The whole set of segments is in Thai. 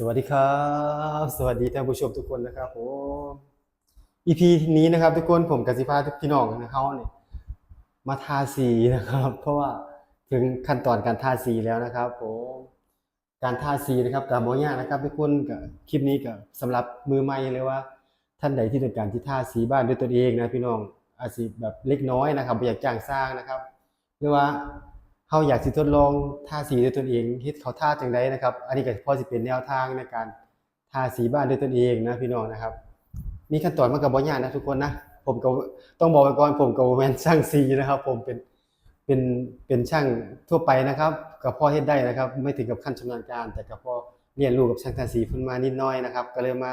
สวัสดีครับ สวัสดีท่านผู้ชมทุกคนนะครับผม EP นี้นะครับ ทุกคนผมกสิพาทุกพี่น้องนะเขาเนี่ยมาทาสีนะครับ เพราะว่าถึงขั้นตอนการทาสีแล้วนะครับผมการทาสีนะครับกับโมยากนะครับทุกคนกับคลิปนี้กับสำหรับมือใหม่เลยว่า ท่านใดที่ต้องการที่ทาสีบ้านด้วยตัวเองนะพี่น้องอาจสิแบบเล็กน้อยนะครับบ่อยากจ้างสร้างนะครับ หรือว่า เขาอยากสิทดลองทาสีด้วยตนเองเฮ็ดเขาทาจังไดนะครับ อันนี้ก็พอสิเป็นแนวทางในการทาสีบ้านด้วยตนเองนะพี่น้องนะครับ มีขั้นตอนมันก็บ่ยากนะทุกคนนะ ผมก็ต้องบอกไว้ก่อนผมก็บ่แม่นช่างสีนะครับ ผมเป็นเป็นเป็นช่างทั่วไปนะครับก็พอเฮ็ดได้นะครับ ไม่ถึงกับขั้นชำนาญการ แต่ก็พอเรียนรู้กับช่างทาสีเพิ่นมานิดหน่อยนะครับ ก็เลยมา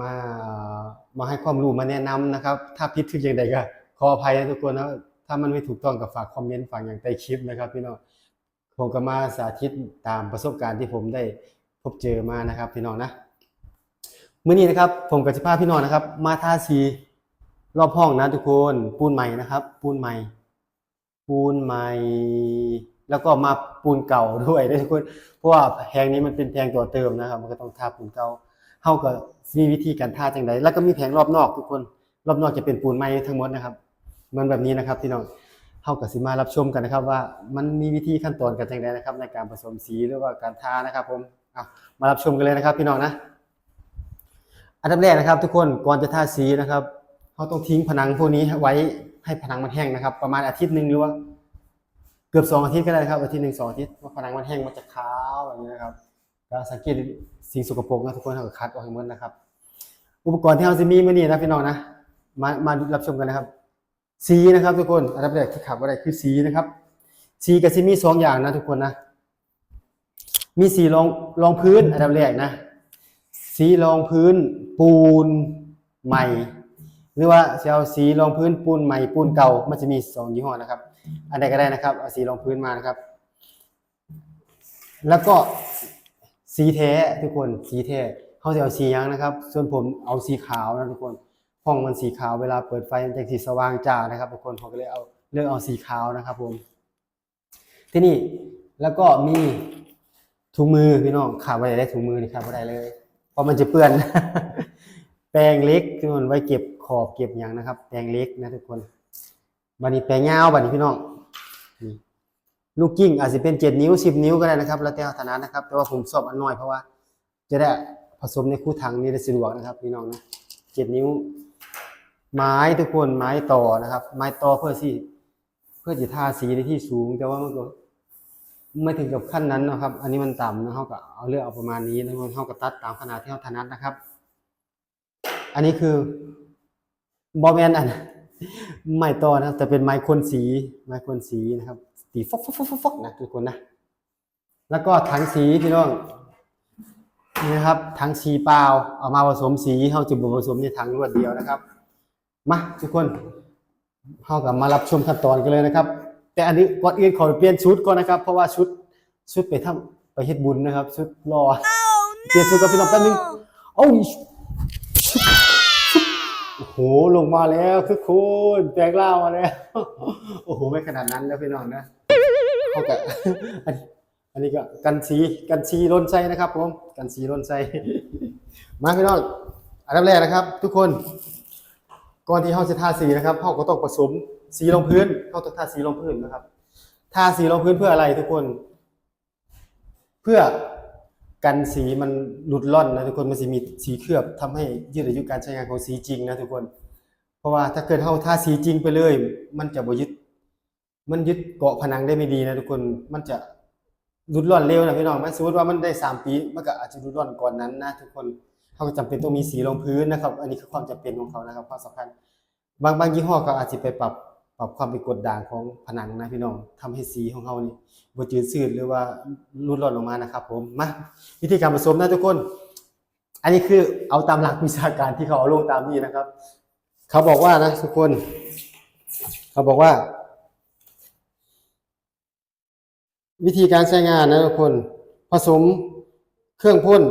มามาให้ความรู้มาแนะนำนะครับ ถ้าผิดถึงอย่างใดก็ขออภัยนะทุกคนนะ ถ้ามันไม่ถูกต้องก็ฝากคอมเมนต์ฝากอย่างใต้คลิปนะครับพี่น้องผมก็มาสาธิตตามประสบการณ์ที่ผมได้พบเจอมานะครับพี่น้องนะเมื้อนี้นะครับผมกับจิพาพี่น้องนะครับ มาทาสีรอบห้องนะทุกคนปูนใหม่นะครับ ปูนใหม่ ปูนใหม่ แล้วก็มาปูนเก่าด้วยนะทุกคนเพราะว่าแพงนี้มันเป็นแพงตัวเติมนะครับ มันก็ต้องทาปูนเก่าเฮาก็มีวิธีการทาจังไดแล้วก็มีแผงรอบนอกทุกคน รอบนอกจะเป็นปูนใหม่ทั้งหมดนะครับ มันแบบนี้นะครับพี่น้องเฮาก็สิมารับชมกันนะครับ ว่ามันมีวิธีขั้นตอนกันจังไดนะครับ ในการผสมสีหรือว่าการทานะครับ ผมอะมารับชมกันเลยนะครับ พี่น้องนะอันดับแรกนะครับ ทุกคนก่อนจะทาสีนะครับเขาต้องทิ้งผนังพวกนี้ไว้ให้ผนังมันแห้งนะครับ ประมาณอาทิตย์หนึ่งหรือว่าเกือบสองอาทิตย์ก็ได้ครับอาทิตย์หนึ่งสองอาทิตย์ว่าผนังมันแห้งมันจะขาวแบบนี้นะครับก็สังเกตสิ่งสกปรกนะทุกคนเราก็คัดออกให้หมดนะครับ อุปกรณ์ที่เราจะมีมื่อนี้นะพี่น้องนะมามารับชมกันนะครับ สีนะครับทุกคนอันดับแรกที่ขับอะไรคือสีนะครับ สีกับสีมีสองอย่างนะทุกคนนะ มีสีรองรองพื้นอันดับแรกนะ สีรองพื้นปูนใหม่ หรือว่าจะเอาสีรองพื้นปูนใหม่ปูนเก่า มันจะมีสองยี่ห้อนะครับ อันใดก็ได้นะครับเอาสีรองพื้นมานะครับ แล้วก็สีแท้ทุกคนสีแท้เขาจะเอาสียังนะครับ ส่วนผมเอาสีขาวนะทุกคน ห้องมันสีขาวเวลาเปิดไฟมันจะสีสว่างจ้านะครับทุกคนเขาก็เลยเอาเลือกเอาสีขาวนะครับผมที่นี่แล้วก็มีถุงมือพี่น้องขาดไว้ได้ถุงมือนี่ขาดไว้ได้เลย เพราะมันจะเปื้อน แปรงเล็กทุกคนไว้เก็บขอบเก็บอย่างนะครับ แปรงเล็กนะทุกคนบันนี้แปรงยาวบันนี้พี่น้องนี่ลูกกิ้งอาจจะเป็นเจ็ดนิ้วสิบนิ้วก็ได้นะครับ แล้วแต่ถนัดนะครับ แต่ว่าผมชอบอันน้อยเพราะว่า จะได้ผสมในคู่ถังนี้ได้สะดวกนะครับพี่น้องนะเจ็ดนิ้ว ไม้ทุกคนไม้ต่อนะครับ ไม้ต่อเพื่อที่เพื่อจะทาสีในที่สูง แต่ว่ามันก็ไม่ถึงกับขั้นนั้นนะครับ อันนี้มันต่ำนะเขาก็เอาเลือกเอาประมาณนี้นะเขาก็ตัดตามขนาดที่เขาถนัดนะครับ อันนี้คือบอแมนอันไม้ต่อนะครับ แต่เป็นไม้คนสีไม้คนสีนะครับสีฟอกฟอกฟอกฟกนะทุกคนนะแล้วก็ถังสีพี่น้องนี่นะครับถังสีเปล่าเอามาผสมสีเขาจะบ่ผสมในถังรวดเดียวนะครับ มาทุกคนเข้ากับมารับชมขั้นตอนกันเลยนะครับ แต่อันนี้ก่อนอื่นขอเปลี่ยนชุดก่อนนะครับ เพราะว่าชุดชุดไปทำไปเฮ็ดบุญนะครับ ชุดรอเปลี่ยนชุดกับพี่น้องแป๊บนึงโอ้ยชุดชุดโอ้โหลงมาแล้วทุกคนแปลงร่างมาแล้วโอ้โหไม่ขนาดนั้นแล้วพี่น้องนะเขากับอันนี้อันนี้ก็กันสีกันสีล้นใจนะครับผมกันสีล้นใจมาพี่น้องอันดับแรกนะครับ ทุกคน ก่อนที่เขาจะทาสีนะครับเขาก็ต้องผสมสีรองพื้นเขาต้องทาสีรองพื้นนะครับ ทาสีรองพื้นเพื่ออะไรทุกคน เพื่อกันสีมันหลุดล่อนนะทุกคนมันจะมีสีเคลือบทำให้ยืดอายุการใช้งานของสีจริงนะทุกคน เพราะว่าถ้าเกิดเขาทาสีจริงไปเลย มันจะบยึด มันยึดเกาะผนังได้ไม่ดีนะทุกคนมันจะหลุดร่อนเร็วนะพี่น้องมันสมมติว่ามันได้สามปีมันก็อาจจะหลุดร่อนก่อนนั้นนะทุกคน เขาก็จำเป็นต้องมีสีรองพื้นนะครับ อันนี้คือความจำเป็นของเขานะครับความสำคัญบางบางยี่ห้อเขาอาจจะไปปรับปรับความเป็นกดด่างของผนังนะพี่น้องทำให้สีของเขานี่บ่จืดชืดหรือว่ารุดร่อนลงมานะครับ ผมมาวิธีการผสมนะทุกคน อันนี้คือเอาตามหลักวิชาการที่เขาเอาลงตามนี้นะครับ เขาบอกว่านะทุกคน เขาบอกว่า วิธีการใช้งานนะทุกคน ผสมเครื่องพ่น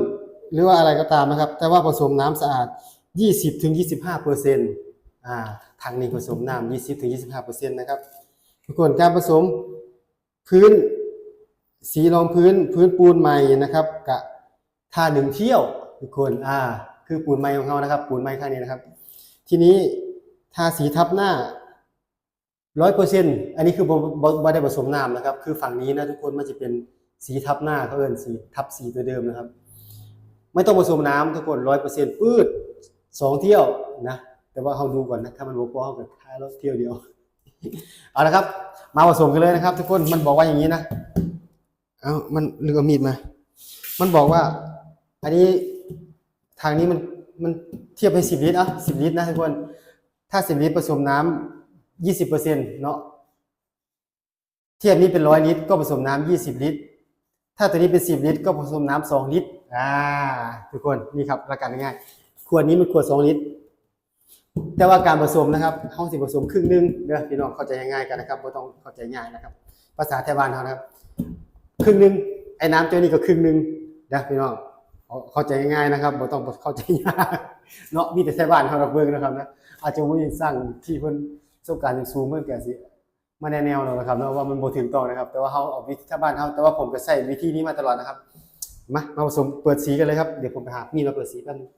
หรือว่าอะไรก็ตามนะครับ แต่ว่าผสมน้ำสะอาด 20ถึง25เปอร์เซ็นต์อ่าทางนี้ผสมน้ำ20ถึง25เปอร์เซ็นต์นะครับทุกคนการผสมพื้นสีรองพื้นพื้นปูนใหม่นะครับกะททาหนึ่งเที่ยวทุกคนอ่าคือปูนไม้ของเขานะครับ ปูนไม้ข้างนี้นะครับ ทีนี้ทาสีทับหน้าร้อยเปอร์เซ็นต์อันนี้คือบบได้ผสมน้ำนะครับ คือฝั่งนี้นะทุกคนมันจะเป็นสีทับหน้าเขาเอิ้นสีทับสีตัวเดิมนะครับ ไม่ต้องผสมน้ำทุกคนร้อยเปอร์เซ็นต์ปืดสองเที่ยวนะ แต่ว่าเราดูก่อนนะ ถ้ามันบ่พอเราก็ทาแล้วเที่ยวเดียว เอาละครับ มาผสมกันเลยนะครับ ทุกคนมันบอกว่าอย่างนี้นะ เอามันลืมเอามีดมา มันบอกว่า อันนี้ทางนี้มันมันเทียบให้สิบลิตรอะสิบลิตรนะทุกคน ถ้าสิบลิตรผสมน้ำยี่สิบเปอร์เซ็นต์เนาะเทียบนี้เป็นร้อยลิตรก็ผสมน้ำยี่สิบลิตร ถ้าตัวนี้เป็นสิบลิตร ก็ผสมน้ำสองลิตร อ่า ทุกคน นี่ครับหลักการง่ายๆขวดนี้มันขวดสองลิตร แต่ว่าการผสมนะครับห้องสิผสมครึ่งหนึงเด้อพี่น้องเข้าใจง่ายๆกันนะครับไม่ต้องเข้าใจง่ายนะครับ ภาษาไทยบ้านเขานะครับ ครึ่งหนึง ไอ้น้ำเจ้านี่ก็ครึ่งหนึงนะพี่น้องเอาเข้าใจง่ายๆนะครับไม่ต้องเข้าใจยาก เนาะ มีแต่ไทยบ้านเขาเราเบิ่งนะครับนะ อาจจะไม่สร้างที่เพิ่นประสบการณ์สูงเพิ่นแก่สิ มาแนวๆเนาะนะครับเนาะว่ามันบ่ถึงต้องนะครับ แต่ว่าเขาเอาวิธีชาวบ้านเขาแต่ว่าผมก็ใช้วิธีนี้มาตลอดนะครับมามาผสมเปิดสีกันเลยครับเดี๋ยวผมไปหามีดมาเปิดสีแป๊บนึง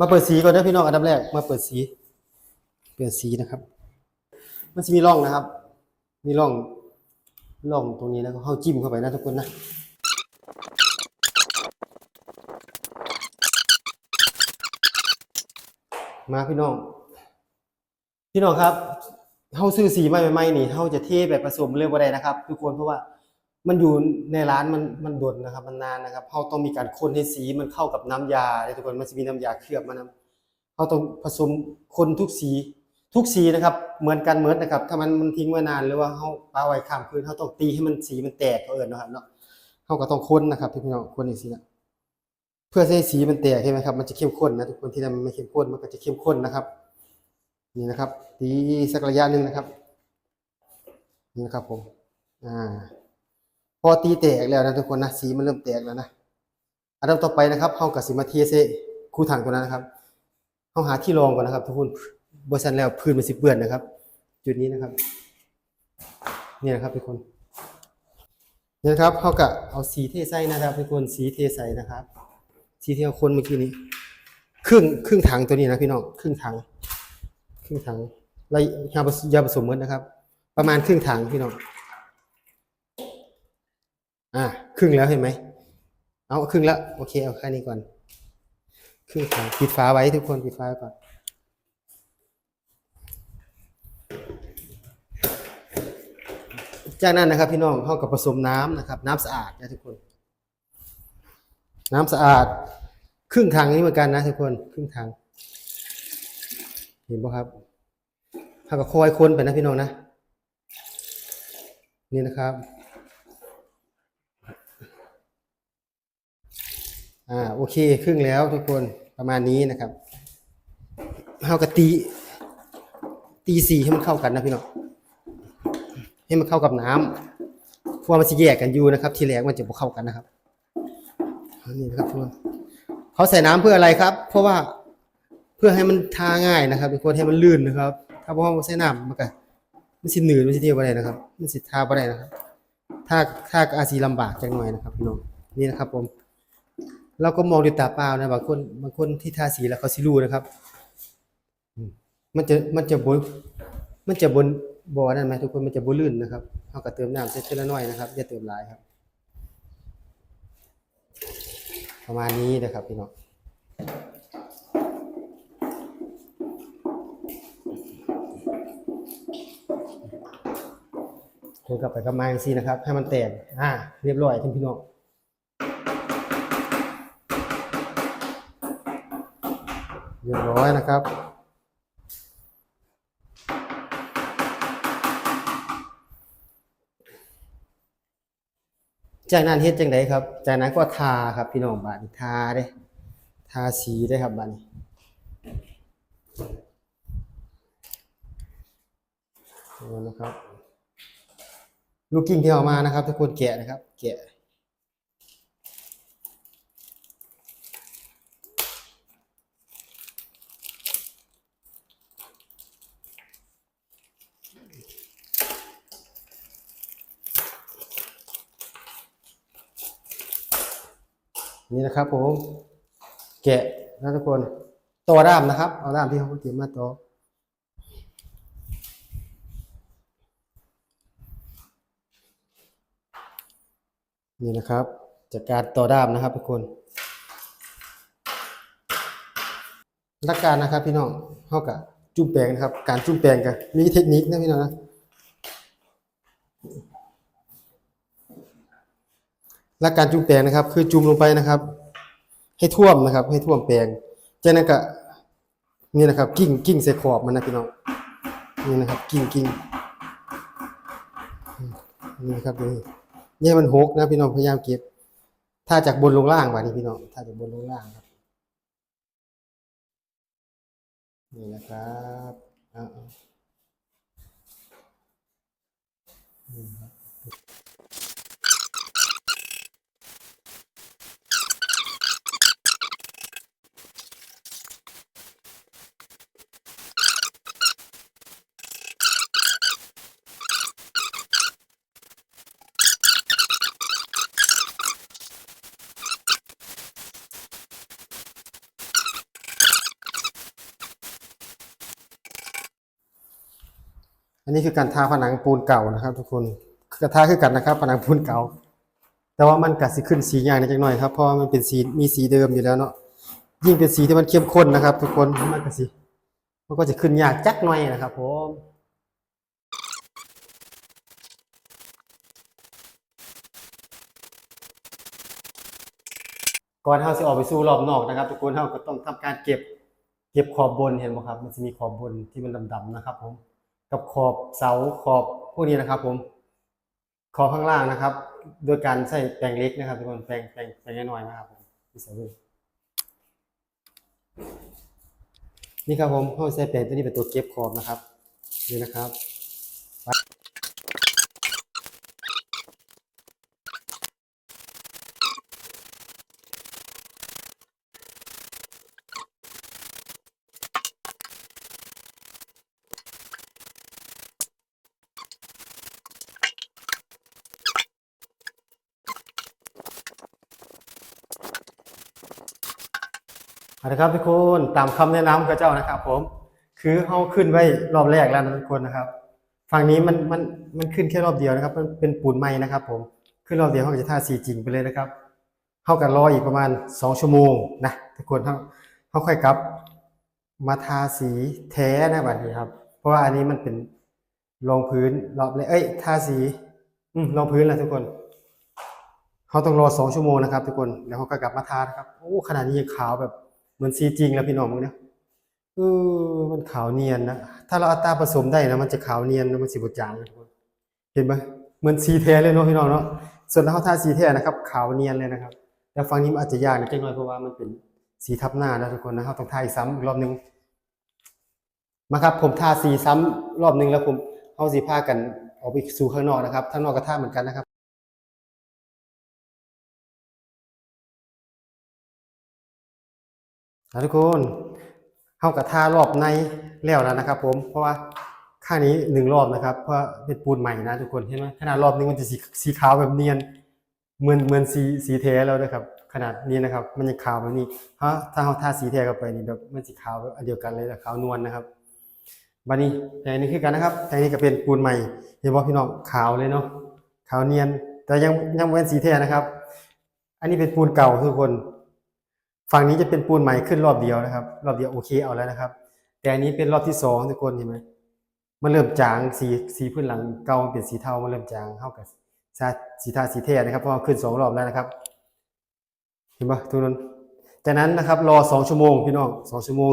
มาเปิดสีก่อนนะพี่น้องอันดับแรกมาเปิดสี เปิดสีนะครับ มันจะมีร่องนะครับ มีร่องร่องตรงนี้แล้วก็เข้าจิ้มเข้าไปนะทุกคนนะมาพี่น้อง พี่น้องครับเฮาซื้อสีใหม่ๆนี่เฮาจะเทแบบผสมเลยบ่ได้นะครับ ทุกคนเพราะว่ามันอยู่ในร้านมันมันดนนะครับ มันนานนะครับเฮาต้องมีการคนให้สีมันเข้ากับน้ำยาเลยทุกคนมันจะมีน้ำยาเคลือบมันนะเฮาต้องผสมคนทุกสีทุกสีนะครับ เหมือนกันเหมือนนะครับ ถ้ามันมันทิ้งไว้นานหรือว่าเฮาปาไว้ข้ามคืนเฮาต้องตีให้มันสีมันแตกเขาเอิ้นนะครับเนาะเฮาก็ต้องคนนะครับพี่น้องคนจังซี่นะเพื่อให้สีมันแตกใช่ไหมครับมันจะเข้มข้นนะทุกคนที่นั่นมันไม่เข้มข้นมันก็จะเข้มข้นนะครับ นี่นะครับ ตีสักระยะหนึ่งนะครับนี่นะครับผมอ่าพอตีแตกแล้วนะทุกคนนะสีมันเริ่มแตกแล้วนะอันดับต่อไปนะครับเฮากับสิมาเทเซคู่ถังตัวนั้นนะครับเฮาหาที่รองก่อนนะครับ ทุกคนบริษัทแล้วพื้นมันสิเปื้อนนะครับ จุดนี้นะครับนี่นะครับทุกคนนี่นะครับเฮากับเอาสีเทใส่นะครับทุกคนสีเทใส่นะครับ สีที่เอาคนเมื่อกี้นี้ ครึ่งครึ่งถังตัวนี้นะพี่น้องครึ่งถัง ครึ่งถังแล้วยาผสยาผสมเหมือนนะครับ ประมาณครึ่งถังพี่น้องอ่าครึ่งแล้วเห็นไหมเอาครึ่งแล้วโอเคเอาแค่นี้ก่อน ครึ่งถังปิดฝาไว้ทุกคนปิดฝาไว้ก่อนจากนั้นนะครับพี่น้องเข้ากับผสมน้ำนะครับ น้ำสะอาดนะทุกคน น้ำสะอาด ครึ่งถังนี้เหมือนกันนะทุกคน ครึ่งถัง เห็นป่ะครับถ้าก็คอยคนไปนะพี่น้องนะ นี่นะครับ อ่าโอเคครึ่งแล้วทุกคนประมาณนี้นะครับเฮากะตีตีสีให้มันเข้ากันนะพี่น้องให้มันเข้ากับน้ำเพว่ามันจะแยกกันอยู่นะครับ ทีแรกมันจะบ่เข้ากันนะครับนนี่นะครับทุกคนเขาใส่น้ำเพื่ออะไรครับ เพราะว่า เพื่อให้มันทาง่ายนะครับทุกคนให้มันลื่นนะครับ ถ้าบ่เราใส่น้ำมันก็มันสิหนืดมันสิเที่ยวบ่ได้นะครับมันสิทาบ่ได้นะครับ ถ้าถ้าก็อาจสิลำบากจังหน่อยนะครับพี่น้องนี่นะครับผม เราก็มองด้วยตาเปล่านะบางคนบางคนที่ทาสีแล้วเขาสิรู้นะครับมันจะมันจะบนมันจะบนบ่อนั่นไหมทุกคนมันจะบ่ลื่นนะครับเราก็เติมน้ำใส่เท่าน้อยนะครับอย่าเติมหลายครับ ประมาณนี้นะครับพี่น้อง โทรกลับไปกลับมาอย่างซีนะครับ ให้มันแตกอ่าเรียบร้อยท่านพี่น้องเรียบร้อยนะครับจากนั้นเฮ็ดจังไดครับ จากนั้นก็ทาครับพี่น้องบาดนี้ทาเด้ทาสีได้ครับบาดนี้นะครับ ลูกกิ้งที่ออกมานะครับทุกคนแกะนะครับ แกะนี่นะครับผม แกะนะทุกคนตัวด้ามนะครับ เอาด้ามที่เขาเก็บมาตัว นี่นะครับจากการต่อด้ามนะครับทุกคนหลักการนะครับพี่น้องเท่ากับจุ่มแปลงนะครับ การจุ่มแปลงกันมีเทคนิคนะพี่น้องนะหลักการจุ่มแปลงนะครับ คือจุ่มลงไปนะครับ ให้ท่วมนะครับ ให้ท่วมแปลงจากนั้นก็นี่นะครับ กิ้งกิ้งใส่ขอบมันนะพี่น้องนี่นะครับ กิ้งกิ้งนี่นะครับ เนี่ยมันหกนะพี่น้องพยายามเก็บ ถ้าจากบนลงล่างว่ะนี่พี่น้องถ้าจากบนลงล่างครับ นี่นะครับอ่า อันนี้คือการทาผนังปูนเก่านะครับ ทุกคนกระทาคือกันนะครับ ผนังปูนเก่า แต่ว่ามันกัดสิขึ้นสีอย่างนิดหน่อยครับเพราะมันเป็นสีมีสีเดิมอยู่แล้วเนาะยิ่งเป็นสีที่มันเข้มข้นนะครับ ทุกคนมันก็สิมันก็จะขึ้นยากจักหน่อยนะครับผมก่อนเฮาสิออกไปสู่รอบนอกนะครับ ทุกคนเฮาก็ต้องทำการเก็บ เก็บขอบบนเห็นไหมครับ มันจะมีขอบบนที่มันดำๆนะครับผม กับขอบเสาขอบพวกนี้นะครับ ผม ขอบข้างล่างนะครับ โดยการใช้แปรงเล็กนะครับทุกคนแปรงแปรงแปรงน้อยๆนะครับผมนี่สวยนี่ครับผมเขาใช้แปรงตัวนี้เป็นตัวเก็บขอบนะครับนี่นะครับ เอาละครับทุกคนตามคำแนะนำกับเจ้านะครับ ผม คือเขาขึ้นไว้รอบแรกแล้วนะทุกคนนะครับฝั่งนี้มันมันมันขึ้นแค่รอบเดียวนะครับ มันเป็นปูนไม้นะครับ ผมขึ้นรอบเดียวเขาก็จะทาสีจริงไปเลยนะครับเขากันรออีกประมาณสองชั่วโมงนะทุกคนเขาเขาค่อยกลับ มาทาสีแท้นะบัดนี้ครับ เพราะว่าอันนี้มันเป็นรองพื้นรอบเลยเอ้ยทาสี อืมรองพื้นแหละทุกคนเขาต้องรอสองชั่วโมงนะครับ ทุกคนแล้วเขาก็กลับมาทานะครับโอ้ขนาดนี้ยังขาวแบบ เหมือนสีจริงแล้วพี่น้องมึงนี่ยเออมันขาวเนียนนะถ้าเราอัตราผสมได้นะมันจะขาวเนียนมันสีบจางนะทุกคนเห็นไหมเหมือนสีแท้เลยเนาะพี่น้องเนาะส่วนถ้าเขาทาสีแท้นะครับ ขาวเนียนเลยนะครับแต่ฝั่งนี้มันอาจจะยากนิดหน่อยเพราะว่ามันเป็นสีทับหน้านะทุกคนนะเขาต้องทาอีกซ้ำอีกรอบนึงมาครับผมทาสีซ้ำรอบนึงแล้วผมเอาสีผ้ากันออกไปสู่ข้างนอกนะครับข้างนอกก็ทาเหมือนกันนะครับ ทุกคนเข้ากับท่ารอบในแล้วแล้วนะครับ ผม เพราะว่าค่านี้หนึ่งรอบนะครับ เพราะเป็นปูนใหม่นะทุกคนเห็นไหมขนาดรอบนึงมันจะสีสีขาวแบบเนียนเหมือนเหมือนสีสีแท้แล้วนะครับ ขนาดนี้นะครับ มันยังขาวแบบนี้เพราะถ้าเราทาสีแท้เข้าไปนี่แบบมันสีขาวแบบเดียวกันเลยนะขาวนวลนะครับบันนี้แต่อันนี้คือกันนะครับ แต่อันนี้ก็เป็นปูนใหม่เห็นว่าพี่น้องขาวเลยเนาะขาวเนียน แต่ยังยังเป็นสีแท้นะครับ อันนี้เป็นปูนเก่าทุกคน ฝั่งนี้จะเป็นปูนใหม่ขึ้นรอบเดียวนะครับ รอบเดียวโอเคเอาแล้วนะครับ แต่อันนี้เป็นรอบที่สองทุกคนเห็นไหมมันเริ่มจางสีสีพื้นหลังเก่ามันเป็นสีเทามันเริ่มจางเข้ากับสีทาสีเทานะครับเพราะขึ้นสองรอบแล้วนะครับ เห็นปะทุกคนจากนั้นนะครับรอสองชั่วโมงพี่น้องสองชั่วโมง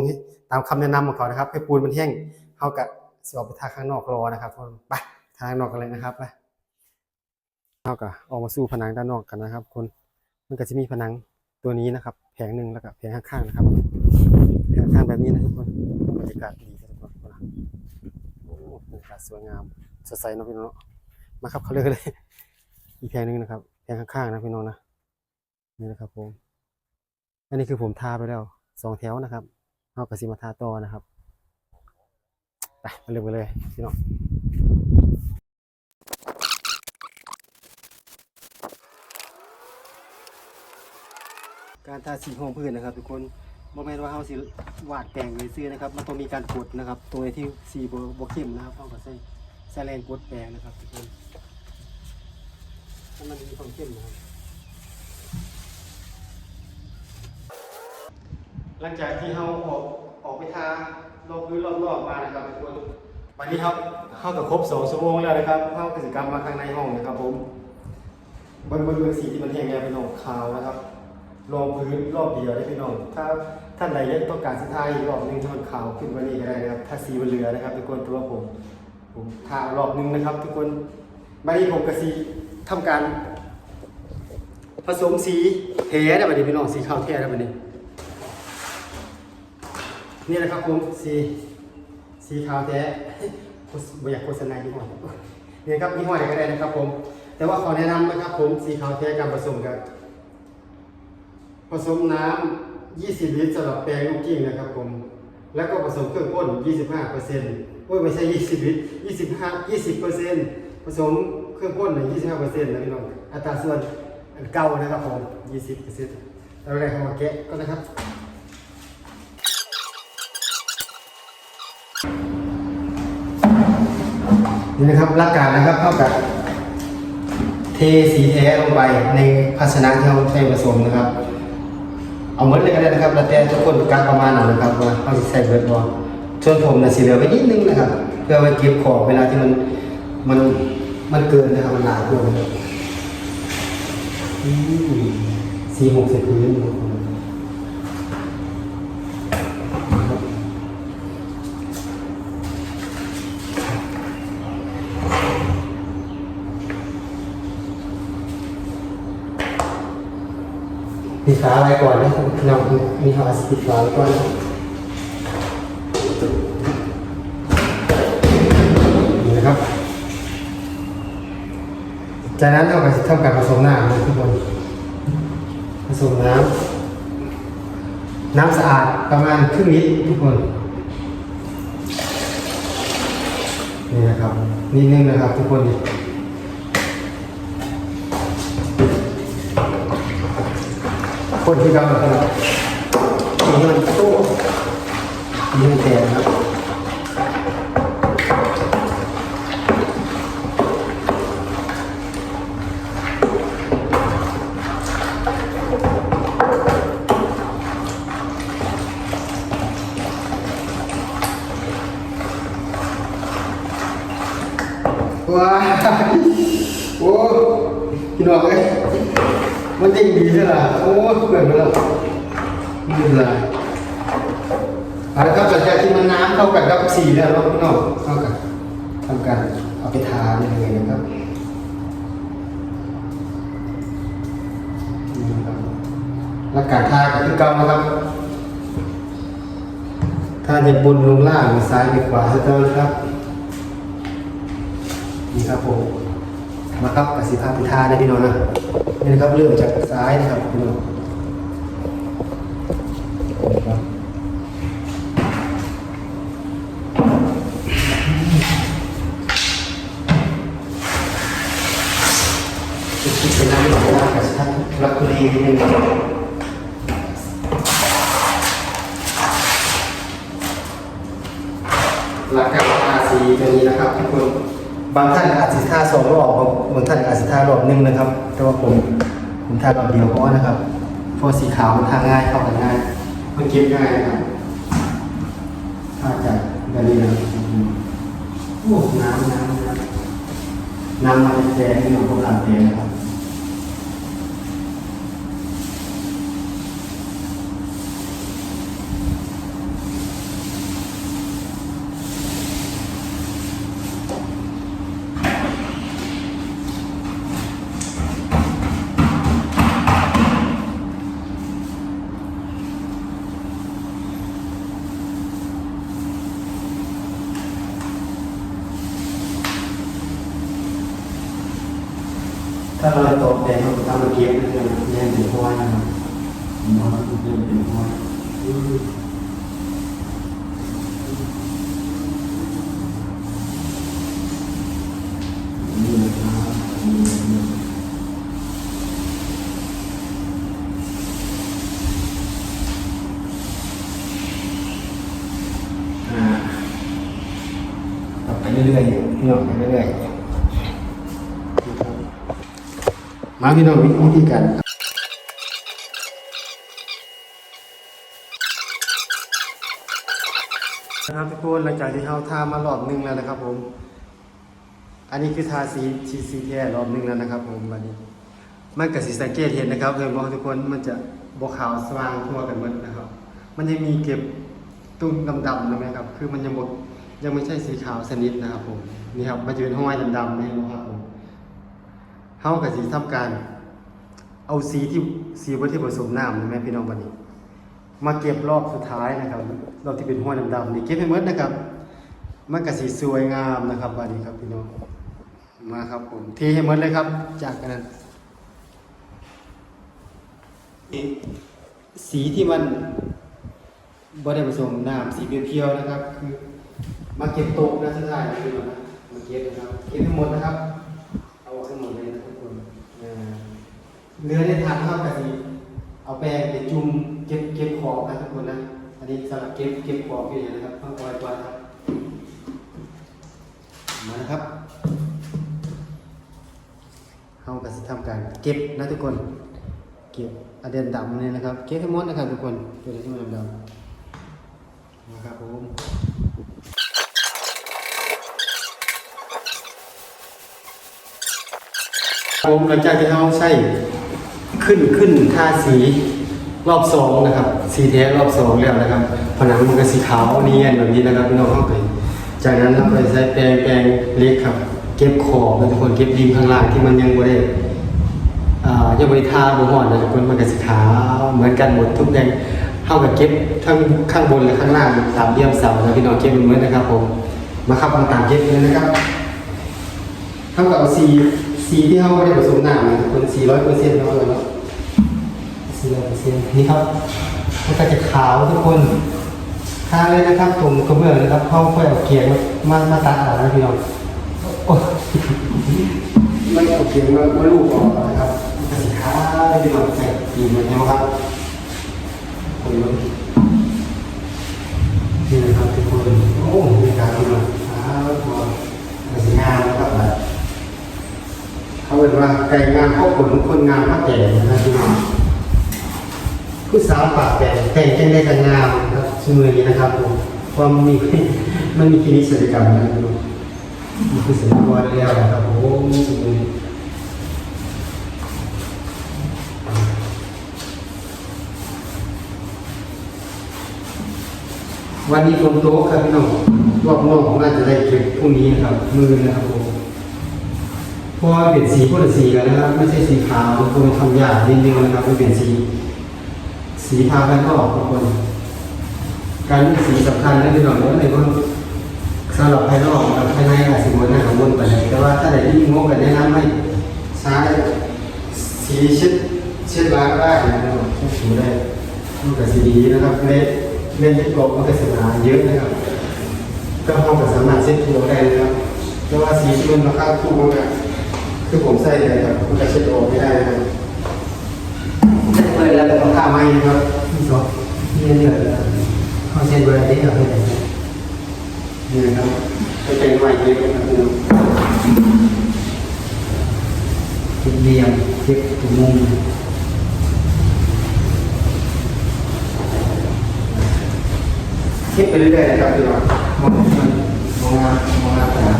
ตามคำแนะนำของเขานะครับให้ปูนมันแห้งเข้ากับสีออกไปทาข้างนอกรอนะครับทุกคนไปทาข้างนอกกันเลยนะครับไปเข้ากับออกมาสู้ผนังด้านนอกกันนะครับ คนมันก็จะมีผนังตัวนี้นะครับ แผงหนึ่งแล้วก็แผงข้างๆนะครับแผงข้างแบบนี้นะทุกคนบรรยากาศดีทุกคนโอ้บรรยากาศสวยงามสดใสนะพี่น้องมาครับเขาเลือกเลย อีกแผงหนึ่งนะครับแผงข้างๆนะพี่น้องนะนี่นะครับผม อันนี้คือผมทาไปแล้วสองแถวนะครับเอากระสีมาทาต่อนะครับไปมาเริ่มกันเลยพี่น้อง การทาสีห้องพื้นนะครับ ทุกคนบ่แม่นว่าเฮาสิวาดแต่งเลยซื้อนะครับ มันต้องมีการกดนะครับ ตัวไหนที่สีบ่บ่เข้มนะครับเฮาก็ใส่ใส่แรงกดแปรงนะครับทุกคนให้มันมีความเข้มนะครับหลังจากที่เฮาออกออกไปทารอบพื้นรอบๆมานะครับทุกคนวันนี้ครับเข้ากับครบ2ชั่วโมงแล้วนะครับเข้ากิจกรรมมาข้างในห้องนะครับผมบนบนเรืองสีที่มันแห้งแล้วเป็นออกขาวนะครับ รองพื้นรอบเดียวได้พี่น้อง ถ้าท่านใดยังต้องการสิทาอีกรอบหนึงให้มันขาวขึ้นกว่านี้ก็ได้นะครับ ถ้าสีมันเหลือนะครับทุกคนตัวผม ผมทารอบหนึงนะครับ ทุกคนวันนี้ผมกับสีทำการ ผสมสีแท้ได้บัดนี้พี่น้องสีขาวแท้ได้บัดนี้ นี่นะครับผมสีสีขาวแท้ไม่อยากโฆษณายี่ห้อนี่ยครับยี่ห้อไหนก็ได้นะครับผม แต่ว่าขอแนะนำนะครับผมสีขาวแท้การผสมกัน ผสมน้ำ 20 ลิตรสำหรับแปลงลูกกิ้งนะครับผม แล้วก็ผสมเครื่องพ่น 25เปอร์เซ็นต์โอ้ยไม่ใช่ 20 ลิตร 25 20เปอร์เซ็นต์ผสมเครื่องพ่นเนี่ย25เปอร์เซ็นต์นะพี่น้อง อัตราส่วนอันเก่านะครับผม 20เปอร์เซ็นต์เราแรกเข้ามาแกะก็นะครับนี่นะครับหลักการนะครับเท่ากับเทสีแท้ลงไปในภาชนะที่เราใช้ผสมนะครับ เอาเหมดเลยก็ได้นะครับแล้วแต่ทุกคนการประมาณนั้นนะครับว่าเขาจะใส่เบิร์ดบอลส่วนผมนะสีเหลือไปนิดนึงนะครับ เพื่อไว้เก็บของเวลาที่มันมันมันเกินนะครับมันหนาเกินนะครับอืมสีหกใส่พื้น นะครับปิดฝาไว้ก่อนนะครับเรามีหาสปิดฝาไว้ก่อนนะนี่นะครับ จากนั้นเราก็จะทำการผสมน้ำนะทุกคนผสมน้ำน้ำสะอาดประมาณครึ่งลิตรทุกคนนี่นะครับนิดนึงนะครับทุกคนนี่ คนที่เราครับนี่มันตู้นี่มันแทนครับว้าวโอ้พี่น้องเอ้ย มันจริงดีใช่ไหมโอ้เกิดมาแล้วนี่เป็นไรเอาละครับหลังจากที่มันน้ำเข้ากันกับสีแล้วเนาะพี่น้องเข้ากันทำการเอาไปทาเลยนะครับนี่นะครับแล้วการทาก็คือเก่านะครับถ้าจะบนลงล่างหรือซ้ายไปขวาจะต้องนะครับนี่ครับผมมาครับกับสีภาพพิธาได้พี่น้องนะ นี่นะครับเริ่มจากซ้ายนะครับพี่น้องนะครับจะคิดเป็นน้ำหนักนะครับรักคุรีนิดนึงหลักการทาสีตัวนี้นะครับทุกคน บางท่านอาจจะท่าสองรอบบางท่านอาจจะท่ารอบหนึ่งนะครับ แต่ว่าผมผมท่ารอบเดียวเพราะว่านะครับเพราะสีขาวมันทาง่ายเข้ากันง่ายมันเก็บง่ายนะครับท่าจากแบบนี้นะครับโอ้น้ำน้ำน้ำน้ำมันแดงนี่ของกเราแดงนะครับ ถ้าเราตกแดงเราทำมันเก็บนะครับแดงเป็นห้อยนะครับน้อยแดงเป็นห้อยอืมนี่นะครับ เรื่อยๆพี่น้องไปเรื่อยๆมา พี่น้องวิธีการนะครับทุกคนหลังจากที่เราทามารอบหนึงแล้วนะครับ ผม อันนี้คือทาสีทีซีแท้รอบหนึงแล้วนะครับ ผมวันนี้ มันกับสีสังเกตเห็นนะครับเพื่อบอกทุกคนมันจะบวขาวสว่างทั่วกันหมดนะครับ มันยังมีเก็บตุ้มดำๆนะไหมครับ คือมันยังบยังไม่ใช่สีขาวสนิทนะครับ ผมนี่ครับมันจะเป็นห้อยดำๆนี่นะครับผม เท่ากับสีทำการ เอาสีที่สีวัตที่ผสมน้ำนะแม่พี่น้องวันนี้ มาเก็บรอบสุดท้ายนะครับรอบที่เป็นห้อยดำๆนี่เก็บให้หมดนะครับมันก็สีสวยงามนะครับวันนี้ครับพี่น้องมาครับผมเทให้หมดเลยครับ จากกันนั้นสีที่มันบ่ได้ผสมน้ำสีเพียวๆนะครับ คือมาเก็บตกนะสุดท้ายนะคือมามาเก็บนะครับเก็บทั้หมดนะครับ เอาออกทั้งหมดเลยนะทุกคนอ่า เนื้อในถาดเท่ากับสีเอาแป้งไปจุ่มเก็บเก็บขอบนะทุกคนนะ อันนี้สำหรับเก็บเก็บขอบอยู่เนี่ยนะครับต้องปอยตัวครับ มานะครับเราก็จะทำการเก็บนะทุกคน เก็บอเดนดำนี่นะครับ เก็บให้หมดนะครับทุกคนตัวที่มันดำนะครับผมผมหลังจากที่เราใช้ ขึ้นขึ้นทาสีรอบสองนะครับ สีแท้รอบสองแล้วนะครับ ผนังมันก็สีขาวเนียนแบบนี้นะครับพี่น้องเข้าไปจากนั้นเราไปใช้แปรงแปรงเล็กครับ เก็บขอบนะทุกคนเก็บดินข้างล่างที่มันยังไม่ได้อ่ายังไม่ทาบ่หอนนะทุกคนมันก็สีขาวเหมือนกันหมดทุกอย่างเท่ากับเก็บทั้งข้างบนและข้างล่างตามเยี่ยมเสานะพี่น้องเก็บเหมือนนะครับผมมาครับมาตามเก็บเลยนะครับเท่ากับสี สีที่เขาไม่ได้ผสมน้ำนะทุกคนสี่ร้อยเปอร์เซ็นต์เท่ากันเนาะสี่ร้อยเปอร์เซ็นต์นี่ครับมันก็จะขาวทุกคนทาเลยนะครับตรงกระเบื้องนะครับเข้าค่อยเอาเกียร์มามาตัดออกนะพี่น้องโอ้ไม่เอาเพียงว่าว่าลูกออกนะครับสินค้าไม่ได้มาใส่ดีมันนะครับคนรู้นี่นะครับทุกคนโอ้มีการทำงานอ้าวตัวสวยงามนะครับแบบ เขาเป็นว่าไก่งามเข้าผลคนงามเข้าแก่นะครับพี่น้องผู้สาวปากแต่แต่งแจ้งได้กันงามนะครับชื่อนี้นะครับผมความมีมันมีคลินิกศัลยกรรมนะครับพี่น้องนี่คือสิ่งที่ว่าแล้วนะครับผมวันนี้ฝนตกครับพี่น้องรอบนอกน่าจะได้เก็บพรุ่งนี้นะครับ มือนะครับผม ราะว่าเป็นสีคนละสีกันนะครับ ไม่ใช่สีขาวทุกคนทำยากนิดนึงนะครับมันเป็นสี สีพากันก็ออกทุกคน การเลือกสีสำคัญนะพี่น้องเพราะในว่าสำหรับภายนอกกับภายในอาจจะวนหน้าของวนไปเลยแต่ว่าถ้าไหนที่งกกันแนะนำให้ใช้สีเช็ดเช็ดล้างได้นะครับเช็ดถูได้มันกับสีดีนะครับเล่นเล่นที่กบมันก็สีหนาเยอะนะครับ ก็ห้องก็สามารถเช็ดตัวได้นะครับแต่ว่าสีที่มันราคาถูกมาก คือผมใส่เลยครับมันก็เช็ดออกไม่ได้นะครับเช็ดเลยแล้วก็ต้องฆ่าไม้นะครับที่สองนี่เนี่ยเขาเช็ดไว้ได้ครับไม่ได้นี่นะครับจะเป็นใหม่เล็กนะครับเก็บเหลี่ยมเก็บตรงมุมเก็บไปเรื่อยๆนะครับพี่น้องมองมันมองงานมองงาน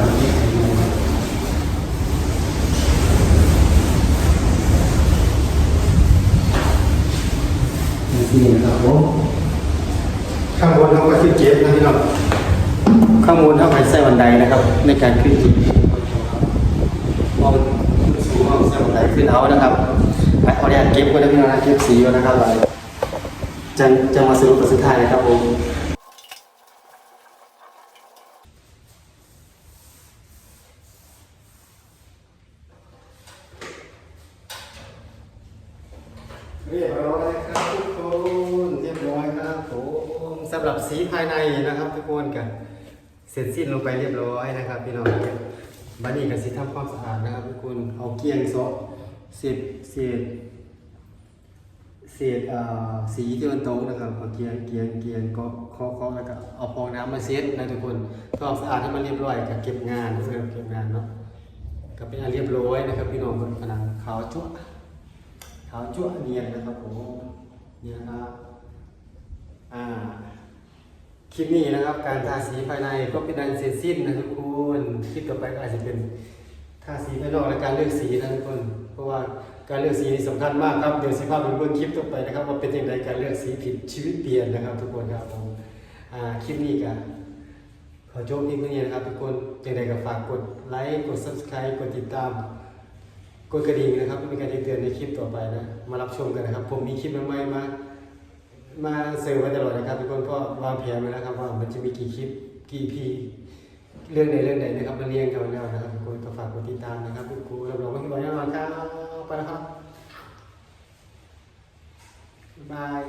สี่นี่นะครับผมข้างบนเราก็ขึ้นเก็บนะพี่น้องข้างบนเอาไปใส่บันไดนะครับ ในการขึ้นที่มองสูงเอาใส่บันไดขึ้นเอานะครับไปเอาแดดเก็บก็ได้พี่น้องนะเก็บสีไว้นะครับไปจะจะมาสรุปสุดท้ายนะครับผมเรียบร้อยครับทุกคนเรียบร้อยครับผมสำหรับสีภายในนะครับ ทุกคนกัน เสร็จสิ้นลงไปเรียบร้อยนะครับพี่น้องบันนี้ก็สิทำความสะอาดนะครับทุกคนเอาเกียงซอเศษเศษเศษเอ่อสีที่มันโต๊ะนะครับเอาเกียงเกียงเกียงก็เคาะเคาะแล้วก็เอาฟองน้ำมาเช็ดนะทุกคนทำความสะอาดให้มันเรียบร้อยกับเก็บงานเพื่อเก็บงานเนาะก็เป็นอันเรียบร้อยนะครับ พี่น้องบนผนังขาวจั่วขาวจั่วเนียนนะครับผมเนี่ยนะครับอ่า คลิปนี้นะครับ การทาสีภายในก็เป็นอันเสร็จสิ้นนะทุกคนคลิปต่อไปก็อาจจะเป็นทาสีภายนอกและการเลือกสีนะทุกคน เพราะว่าการเลือกสีนี่สำคัญมากครับ เดี๋ยวสิภาพเป็นเบื้องคลิปต่อไปนะครับว่าเป็นอย่างไรการเลือกสีผิดชีวิตเปลี่ยนนะครับ ทุกคนครับผมคลิปนี้กันขอจบเพียงเท่านี้นะครับ ทุกคนอย่างไรก็ฝากกดไลค์กด subscribe กดติดตามกดกระดิ่งนะครับเพื่อเป็นการแจ้งเตือนในคลิปต่อไปนะ มารับชมกันนะครับ ผมมีคลิปใหม่ๆมา มาเสิร์ฟไว้ตลอดนะครับทุกคนก็วางแผนไว้แล้วครับว่ามันจะมีกี่คลิปกี่พีเรื่องไหนเรื่องไหนนะครับมาเรียงกันไว้แล้วนะครับทุกคนก็ฝากกดติดตามนะครับคุณครูรับรองว่าที่บอกแน่นอนครับไปแล้วครับบาย